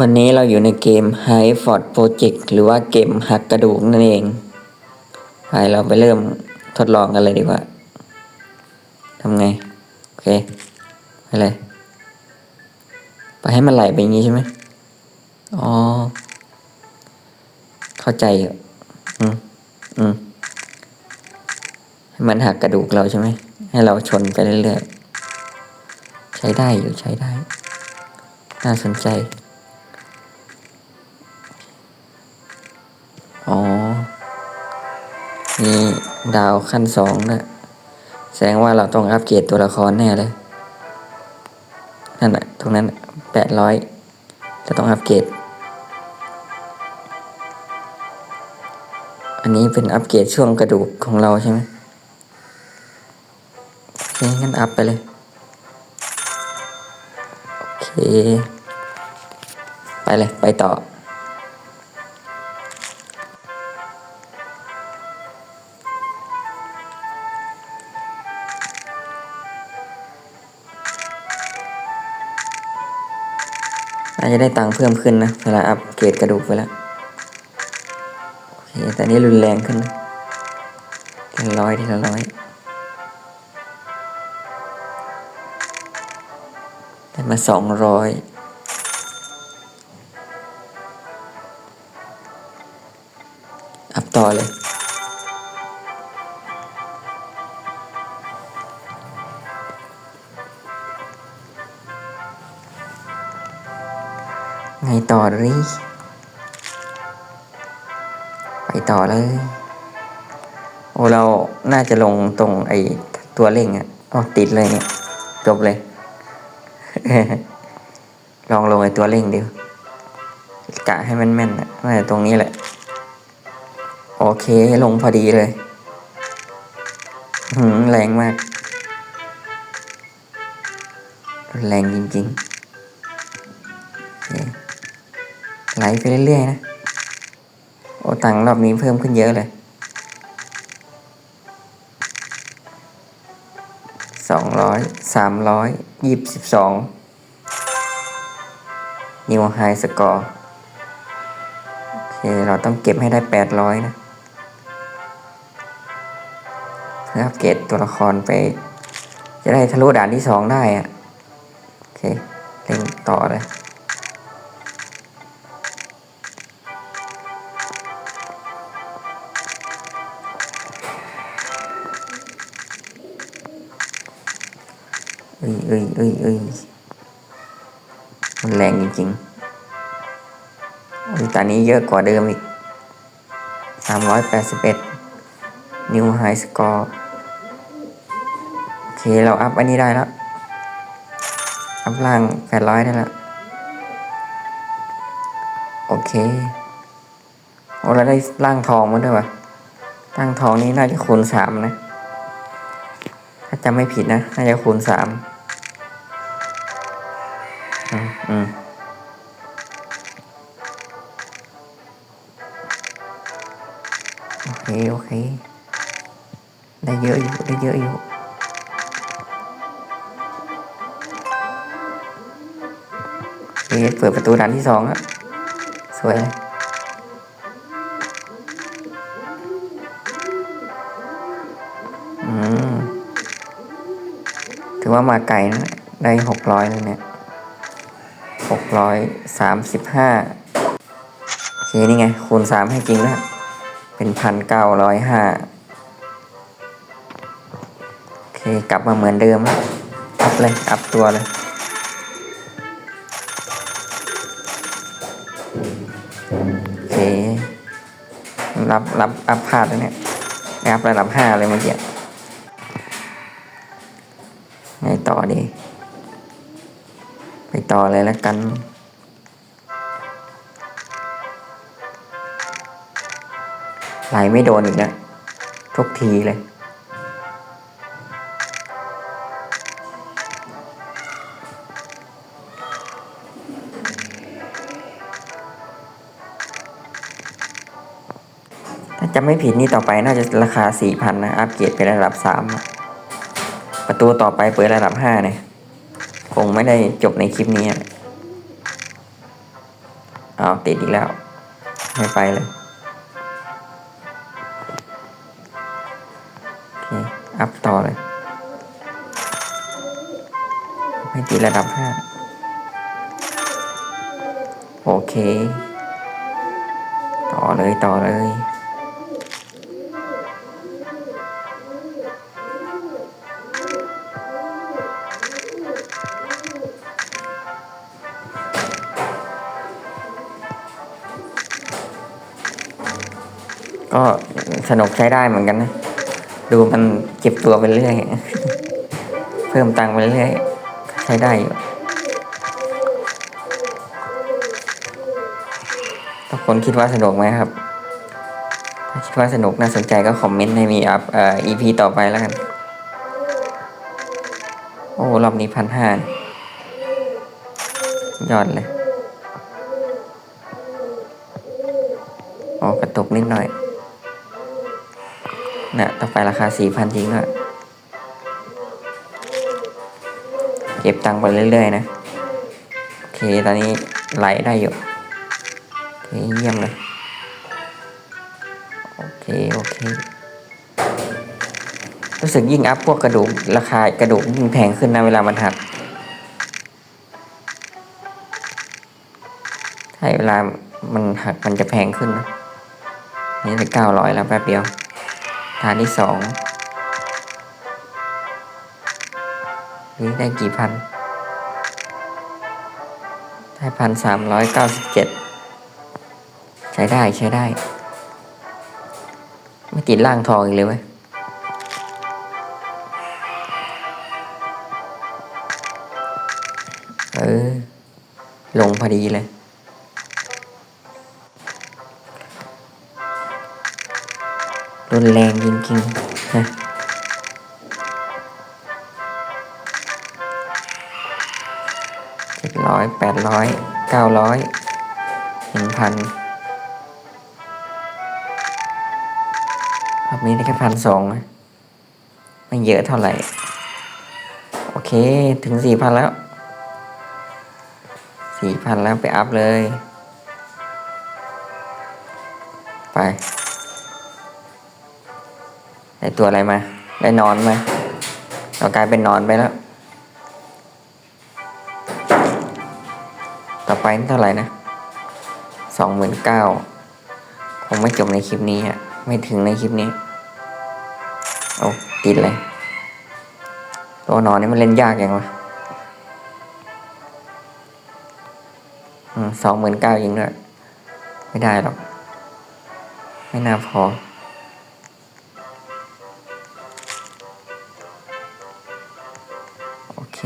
วันนี้เราอยู่ในเกม High Fort Project หรือว่าเกมหักกระดูกนั่นเองไปเราไปเริ่มทดลองกันเลยดีกว่าทำไง โอเค ไปเลย ไปให้มันไหลไปอย่างนี้ใช่ไหมอ๋อ เข้าใจอยู่อืมอืมให้มันหักกระดูกเราใช่ไหม ให้เราชนไปเรื่อยๆ ใช้ได้อยู่ใช้ได้ น่าสนใจ ดาวขั้นสองนะแสดงว่าเราต้องอัปเกรดตัวละครแน่เลย นั่นแหะตรงนั้นแปดร้อยจะต้องอัปเกรด อันนี้เป็นอัปเกรดช่วงกระดูกของเราใช่ไหมโอเคงั้นอัพไปเลย โอเค ไปเลย ไปต่อ จะได้ตังค์เพิ่มขึ้นนะเวลาอัปเกรดกระดูกไปแล้วโอเคแต่นี้รุนแรงขึ้นนะทีละร้อยทีละร้อยได้มาสองร้อย ไงต่อดิไปต่อเลย โอ้เราน่าจะลงตรงไอ้ตัวเร่งอะอ๋อติดเลยเนี่ย จบเลย ลองลงไอ้ตัวเร่งดิกะให้มันแม่นๆนะน่าจะตรงนี้แหละ โอเคลงพอดีเลย หืมแรงมาก แรงจริง ๆ ไหลไปเรื่อยๆนะ โอตังรอบนี้เพิ่มขึ้นเยอะเลยสองร้อยสามร้อยยี่สิบสองนิวไฮสกอร์โอเค เราต้องเก็บให้ได้แปดร้อยนะเพื่ออัปเกรดตัวละครไป จะได้ทะลุด่านที่สองได้อะโอเค เล่งต่อเลย เอ้ยเอ้ยมันแรงจริงๆตอนนี้เยอะกว่าเดิมอีก 381 New High Score โอเค เราอัพอันนี้ได้แล้ว อัพล่าง 800 ได้แล้ว โอเค โอ้เราได้ล่างทองมาด้วยวะล่างทองนี้น่าจะคูณ 3 นะ ถ้าจำไม่ผิดนะ น่าจะคูณ 3 ได้เยอะอยู่ได้เยอะอยู่โอเเปิดประตูด่านที่สองแล้วสวยเลยอืมถือว่ามาไกลนะ ได้หกร้อยเลยเนี่ยหกร้อยสามสิบห้าโอเคนี่ไง คูณสามให้จริงแล้ว เป็นพันเก้าร้อยห้า คกลับมาเหมือนเดิมอัพเลยอัพตัวเลยโอเครับรับอัพพลาดแล้วเนี่ยอัพระดับห้าเลยเมื่อกี้ไงต่อดี ไปต่อเลยแล้วกันไหลไม่โดนอีกแล้วทุกทีเลย ถ้าจะไม่ผิดนี่ต่อไปน่าจะราคาสี่พันนะ อัปเกรดไประดับสามประตูต่อไปเปิดระดับห้าเนี่ย คงไม่ได้จบในคลิปนี้เอาติดอีกแล้ว ไม่ไปเลย โอเค อัพต่อเลยไม่ติดระดับห้าโอเค ต่อเลยต่อเลย ก็สนุกใช้ได้เหมือนกันนะ ดูมันเก็บตัวไปเรื่อย เพิ่มตังค์ไปเรื่อย ใช้ได้อยู่ทุกคนคิดว่าสนุกไหมครับ ถ้าคิดว่าสนุกน่าสนใจก็คอมเมนต์ให้มีอัพเอ่อ EP ต่อไปแล้วกัน โอ้รอบนี้พันห้ายอดเลยโอ้กระตุกนิดหน่อย นะต่อไปราคาสี่พันจริงด้วยเก็บตังค์ไปเรื่อยๆ นะ โอเค ตอนนี้ไหลได้อยู่ โอเค เยี่ยมเลย โอเค โอเค รู้สึกยิ่งอัพพวกกระดูก ราคากระดูกยิ่งแพงขึ้นนะเวลามันหักใช่เวลามันหักมันจะแพงขึ้นนะ นี่ไปเก้าร้อยแล้วแป๊บเดียว ฐานที่สองนี่ได้กี่พัน ได้พันสามร้อยเก้าสิบเจ็ดใช้ได้ใช้ได้ ไม่ติดล่างทองอีกเลยเว้ยเออ ลงพอดีเลย รุนแรงจริงๆนะเจ็ดร้อยแปดร้อยเก้าร้อยหนึ่งพันรอบนี้ได้แค่พันสองไม่เยอะเท่าไหร่ โอเคถึงสี่พันแล้วสี่พันแล้วไปอัพเลย ไป ได้ตัวอะไรมา ได้นอนไหมเรากลายเป็นนอนไปแล้ว ต่อไปนี่เท่าไหร่นะสองหมื่นเก้าคงไม่จบในคลิปนี้อะไม่ถึงในคลิปนี้โอ้ติดเลย ตัวนอนนี่มันเล่นยากยังวะสองหมื่นเก้ายิงด้วย ไม่ได้หรอก ไม่น่าพอ เค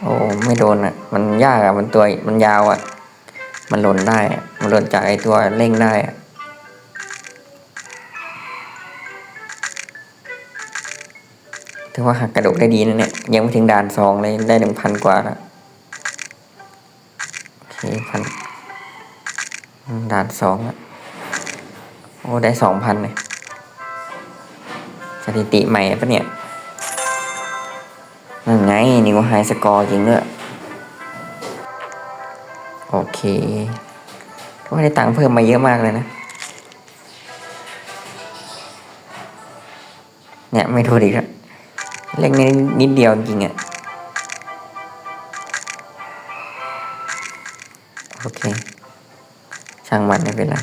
โอ้ไม่โดนอะ มันยากอะ มันตัวมันยาวอะ มันหล่นได้อะมันหล่นจากไอตัวเร่งได้อะถือว่าหักกระดูกได้ดีนะเนี่ย ยังไม่ถึงด่านสองเลยได้หนึ่งพันกว่าแล้วโอเคพันด่านสองอะโอ้ ได้สองพันเลยสถิติใหม่ปะเนี่ย นั่นไงนิวไฮสกอร์จริงด้วยโอเคก็ได้ตังค์เพิ่มมาเยอะมากเลยนะ เนี่ยไม่ถูกอีกแล้วเล็กนิดนิดเดียวจริงอะ่ะโอเค ช่างมันไม่เป็นไร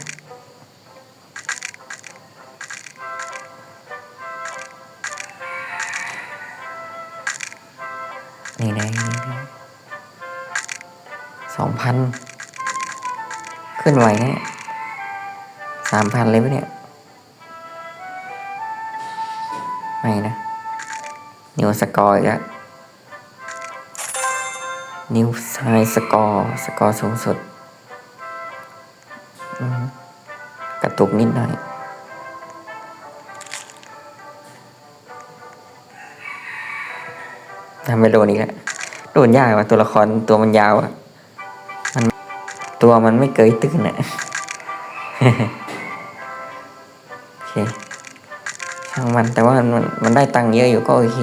พันขึ้นไหวนะเนี่ยสามพันเลยปะเนี่ย ไม่นะ นิวสกอร์อีกแล้ว นิวไฮสกอร์สกอร์สูงสุด กระตุกนิดหน่อยทำไม่โดนอีกแล้ว โดนยากว่ะตัวละครตัวมันยาวอะ ตัวมันไม่เกยตื้นอะโอเคช่างมันแต่ว่ามันมันได้ตังค์เยอะอยู่ก็โอเค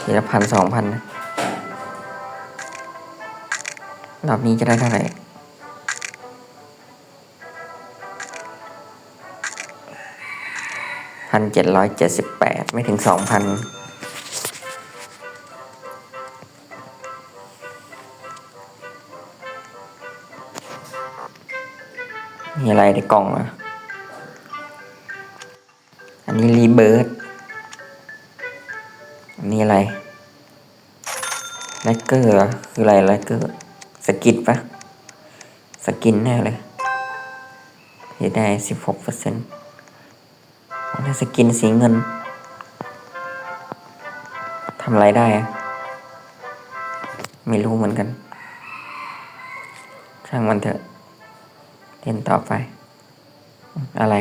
ทีละพันสองพันนะรอบนี้จะได้เท่าไหร่พันเจ็ดร้อยเจ็ดสิบแปดไม่ถึงสองพัน มีอะไรในกล่องอะอันนี้รีเบิร์ดอันนี้อะไรแลกเกอร์คืออะไรแลกเกอร์สกินปะสกินแน่เลยเห็นได้สิบหกเปอร์เซ็นต์ถ้สกินสีเงินทำอะไรได้อะไม่รู้เหมือนกัน ช่างมันเถอะ เล่นต่อไป อะไร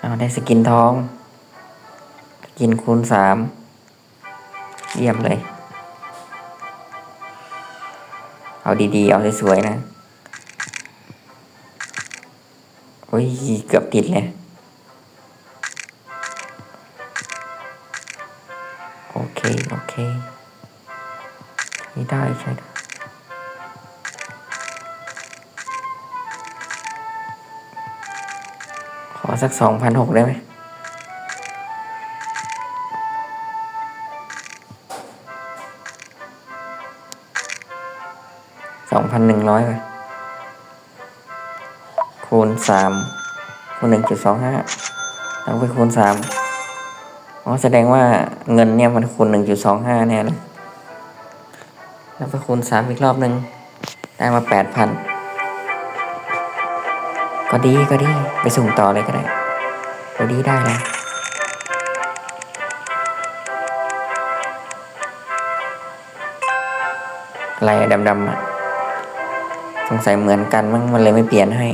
เอาได้สกินทอง สกินคูณสามเยี่ยมเลย เอาดีๆ เอาสวยๆนะ โอ้ย เกือบติดเลย โอเค โอเค ใช้ได้ใช้ได้ ขอสักสองพันหกได้ไหมสองพันหนึ่งร้อยไปคูณสามคูณหนึ่งจุดสองห้าแล้วไปคูณสามอ๋อแสดงว่าเงินเนี่ยมันคูณหนึ่งจุดสองห้าแน่เลยแล้วไปคูณสามอีกรอบหนึ่งได้มาแปดพัน ก็ดีก็ดี ไปส่งต่อเลยก็ได้ก็ดีได้แล้วอะไรดำๆอะสงสัยเหมือนกันมั้งมันเลยไม่เปลี่ยนให้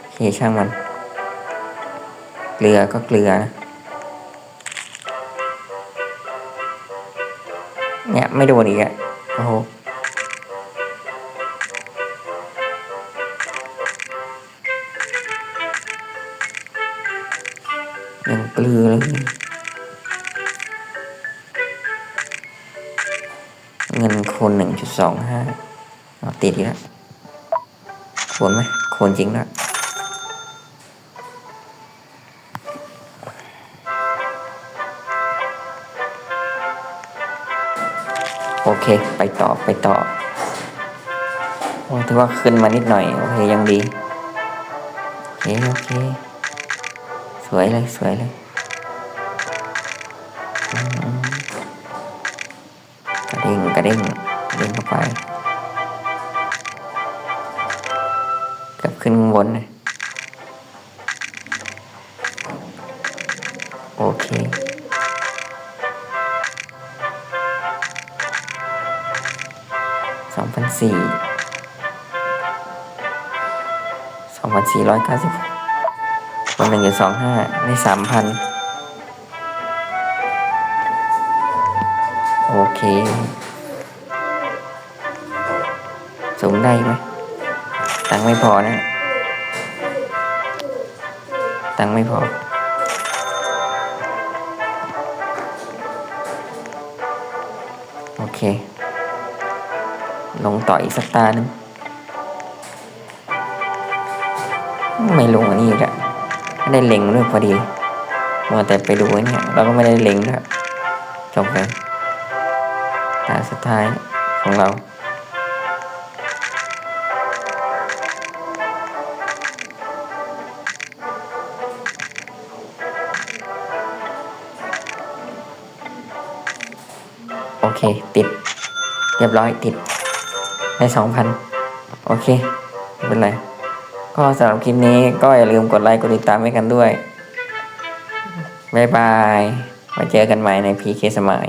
โอเคช่างมัน เกลือก็เกลือนะเนี่ยไม่โดนอีกอะโอ้โห ยังเกลือเลยเงินคนหนึ่งจุดสองห้าเอาติดอีกแล้วโคนไหมโคนจริงแล้วโอเค ไปต่อไปต่อโอ้ถือว่าขึ้นมานิดหน่อย โอเค ยังดี โอเค โอเค สวยเลย สวยเลย เด้งเด้งเข้าไปกลับขึ้นบนโอเคสองพันสี่สองพันสี่ร้อยเก้าสิบคนหนึ่งจุดสองห้าได้สามพันโอเค ได้ไหมตังค์ไม่พอนะ ตังค์ไม่พอ โอเค ลงต่ออีกสักตาหนึงไม่ลงอันนี้อีกอะไม่ได้เล็งด้วยพอดีมัวแต่ไปดูเนี่ย เราก็ไม่ได้เล็งด้วยจบเลยตาสุดท้ายของเรา เค ติด เรียบร้อยติดได้สองพันโอเค ไม่เป็นไร ก็สำหรับคลิปนี้ก็อย่าลืมกดไลค์กดติดตามให้กันด้วย บ๊ายบาย มาเจอกันใหม่ในพีเคสมัย